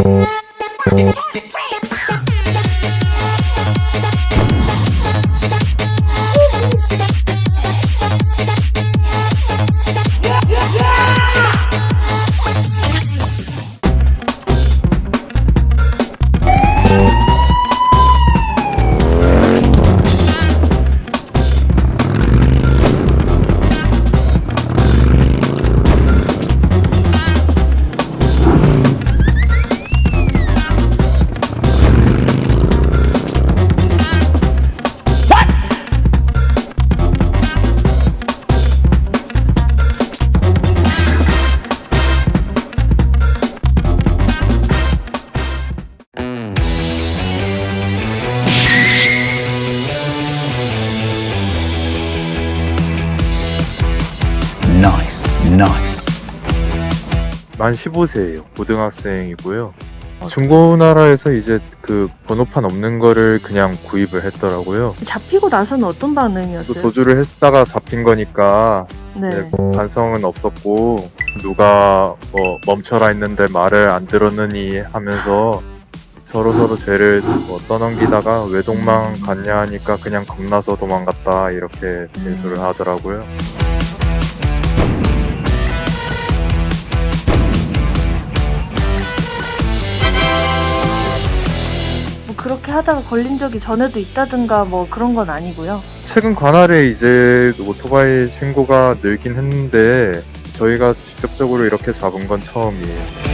Yeah. Nice, nice. 만 15세예요. 고등학생이고요. 어, 중고나라에서 이제 그 번호판 없는 거를 그냥 구입을 했더라고요. 잡히고 나서는 어떤 또 반응이었어요? 도주를 했다가 잡힌 거니까 네. 네, 반성은 없었고 누가 뭐 멈춰라 했는데 말을 안 들었느니 하면서 서로 서로 죄를 뭐 떠넘기다가 왜 도망 갔냐 하니까 그냥 겁나서 도망갔다 이렇게 진술을 음. 하더라고요. 그렇게 하다가 걸린 적이 전에도 있다든가 뭐 그런 건 아니고요. 최근 관할에 이제 오토바이 신고가 늘긴 했는데 저희가 직접적으로 이렇게 잡은 건 처음이에요.